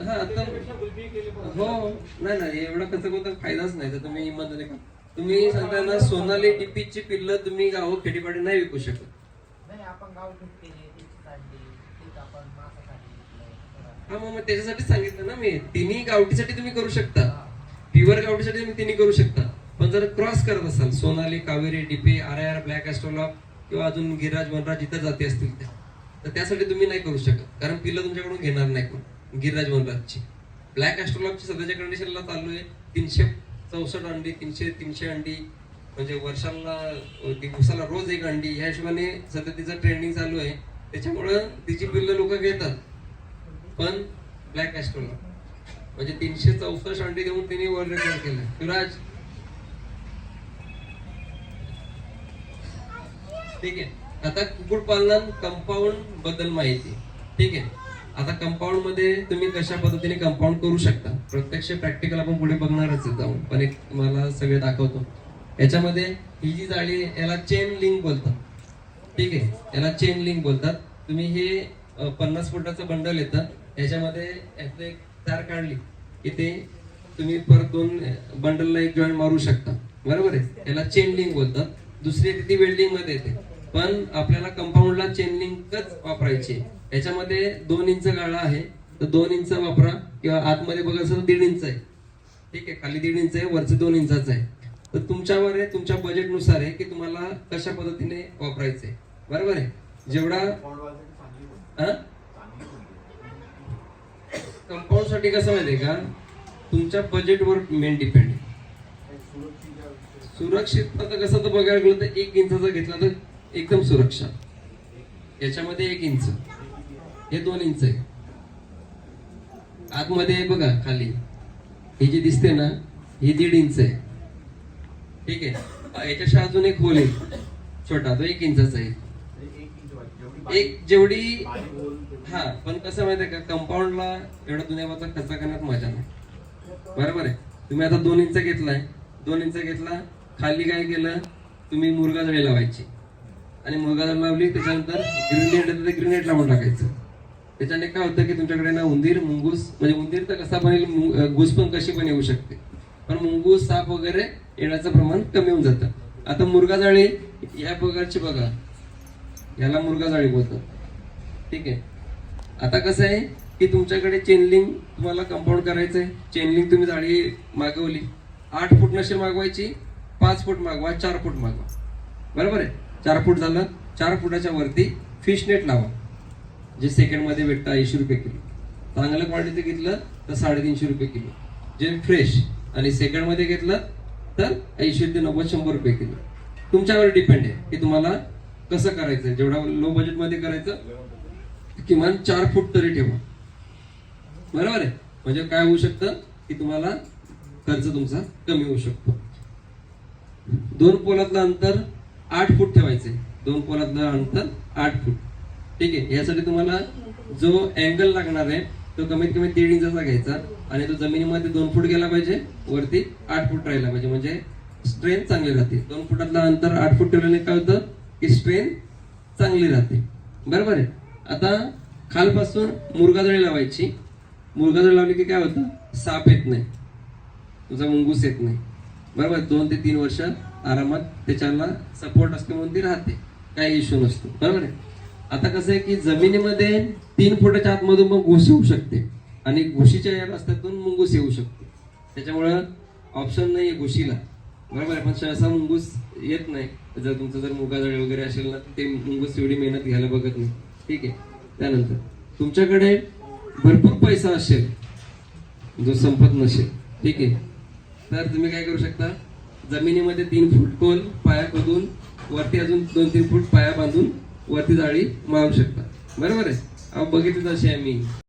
हा हो नाही नाही एवढा कसं कोणता फायदाच नाही. तर तुम्ही इमानदारी का? तुम्ही सांगता ना सोनाली टिपीची पिल्लं तुम्ही गाव खेडीपाडी नाही विकू शकत. नाही हा मग त्याच्यासाठी सांगितलं ना मी. तिन्ही गावठीसाठी तुम्ही करू शकता. प्युअर गावठीसाठी तुम्ही तिन्ही करू शकता. पण जर क्रॉस करत असाल सोनाली कावेरी डीपी आर आय आर ब्लॅक ॲस्ट्रोलॉग किंवा अजून गिराज वनराज इतर जाती असतील त्या तर त्यासाठी तुम्ही नाही करू शकत. कारण पिल्लं तुमच्याकडून घेणार नाही कोण. गिरिराज वनराजची ब्लॅक ॲस्ट्रोलॉगची सध्याच्या कंडिशनला चालू आहे. तीनशे चौसष्ट अंडी तीनशे तीनशे अंडी म्हणजे वर्षाला दिवसाला रोज एक अंडी. ह्या हिशोबाने सध्या तिचं ट्रेंडिंग चालू आहे. त्याच्यामुळं तिची पिल्लं लोक घेतात. पण ब्लॅक ॲस्ट्रोलॉग म्हणजे तीनशे चौसष्ट अंडी देऊन तिने वर्ल्ड रेकॉर्ड केलं युवराज. ठीक आहे. आता कुक्कुटपालन कंपाऊंडबद्दल माहिती. ठीक आहे. आता कंपाऊंडमध्ये तुम्ही कशा पद्धतीने कंपाऊंड करू शकता? प्रत्यक्ष प्रॅक्टिकल आपण पुढे बघणारच जाऊन. पण एक मला सगळे दाखवतो. याच्यामध्ये ही जी जाळी याला चेन लिंक बोलतात. ठीक आहे? याला चेन लिंक बोलतात. तुम्ही हे पन्नास फुटाचं बंडल येतं. याच्यामध्ये यातलं एक तार काढली की ते तुम्ही परत दोन बंडलला एक जॉईंट मारू शकता. बरोबर आहे? याला चेन लिंक बोलतात. दुसरी ती वेल्डिंगमध्ये येते. पण आपल्याला कंपाऊंडला चेन लिंकच वापरायची याच्यामध्ये दोन इंच गाळा आहे. तर दोन इंच वापरा किंवा आतमध्ये बघायचं सर दीड इंच आहे. ठीक आहे खाली दीड इंच आहे वरचं दोन इंचाचं आहे. तर तुमच्यावर आहे तुमच्या बजेटनुसार आहे की तुम्हाला कशा पद्धतीने वापरायचं आहे बरोबर आहे? जेवढा कंपाऊंडसाठी कसं माहितीये का? तुमच्या बजेटवर मेन डिपेंड आहे. सुरक्षित कसं तर बघायला गेलं तर एक इंचाचा घेतला तर एकदम सुरक्षा. याच्यामध्ये एक इंच. हे दोन इंच आहे. आतमध्ये आहे बघा खाली. ही जी दिसते ना ही दीड इंच आहे. ठीक आहे? याच्याशी अजून एक होल आहे. छोटा तो एक इंचाचा आहे. एक जेवढी हा पण कसं माहितीये का? कंपाऊंडला एवढा दुनियाचा खर्च करण्यात मजा नाही. बरोबर आहे? तुम्ही आता दोन इंच घेतलाय. दोन इंच घेतला खाली काय केलं? तुम्ही मुरगा जळी लावायची. आणि मुरगा लावली त्याच्यानंतर ग्रेनेड तर ते ग्रीनेट लावून टाकायचं. त्याच्याने काय होतं की तुमच्याकडे ना उंदीर मुंगूस म्हणजे उंदीर तर कसा पण येईल घुस पण कशी पण येऊ शकते. पण मुंगूस साप वगैरे येण्याचं प्रमाण कमी होऊन जातं. आता मुर्गा जाळी या प्रकारची बघा. याला मुरगा जाळी बोलतात. ठीक आहे. आता कसं आहे की तुमच्याकडे चेनलिंग तुम्हाला कंपाऊंड करायचं आहे चेनलिंग तुम्ही जाळी मागवली. आठ फूट नसेल मागवायची पाच फूट मागवा चार फूट मागवा. बरोबर आहे? चार फूट झालं चार फुटाच्या वरती फिश नेट लावा जे सेकंडमध्ये भेटतं ऐंशी रुपये किलो. चांगलं क्वालिटीचं घेतलं तर साडेतीनशे रुपये किलो. जे फ्रेश आणि सेकंडमध्ये घेतलं तर ऐंशी ते नव्वद शंभर रुपये किलो. तुमच्यावर डिपेंड आहे की तुम्हाला कसं करायचं जेवढा लो बजेटमध्ये करायचं किमान चार फूट तरी ठेवा. बरोबर आहे? म्हणजे काय होऊ शकतं की तुम्हाला खर्च तुमचा कमी होऊ शकतो. दोन पोलातलं अंतर आठ फूट ठेवायचे. दोन पोलातलं अंतर आठ फूट. ठीक आहे? यासाठी तुम्हाला जो अँगल लागणार आहे तो कमीत कमी दीड इंचाचा घ्यायचा आणि तो जमिनीमध्ये दोन फूट गेला पाहिजे वरती आठ फूट राहिला पाहिजे. म्हणजे स्ट्रेंथ चांगली राहते. दोन फुटातलं अंतर आठ फूट ठेवल्याने काय होतं की स्ट्रेंथ चांगली राहते. बरोबर आहे? आता खालपासून मुरगाजळी लावायची. मुरगाजळी लावली की काय होतं? साप येत नाही. तुझा मुंगूस येत नाही. बरोबर? दोन ते तीन वर्ष आरामात त्याच्याला सपोर्ट असतो म्हणून ती राहते. काही इश्यू नसतो. बरोबर आहे? आता कसं आहे की जमिनीमध्ये तीन फुटाच्या आतमधून मग घुस येऊ शकते. आणि घुशीच्या या रस्त्यातून मुंगूस येऊ शकते. त्याच्यामुळं ऑप्शन नाही आहे घुशीला. बरोबर आहे? पण सहसा मुंगूस येत नाही. जर तुमचं जर मुगाजळी वगैरे असेल ना ते मुंगूस एवढी मेहनत घ्यायला बघत नाही. ठीक आहे? त्यानंतर तुमच्याकडे भरपूर पैसा असेल. जो संपत नसेल. ठीक आहे? तर तुम्ही काय करू शकता? जमिनीमध्ये तीन फूट खोल पाया खोदून वरती अजून दोन तीन फूट पाया बांधून वरती जाळी मारू शकता. बरोबर आहे? अहो बघितलं तशी आहे मी.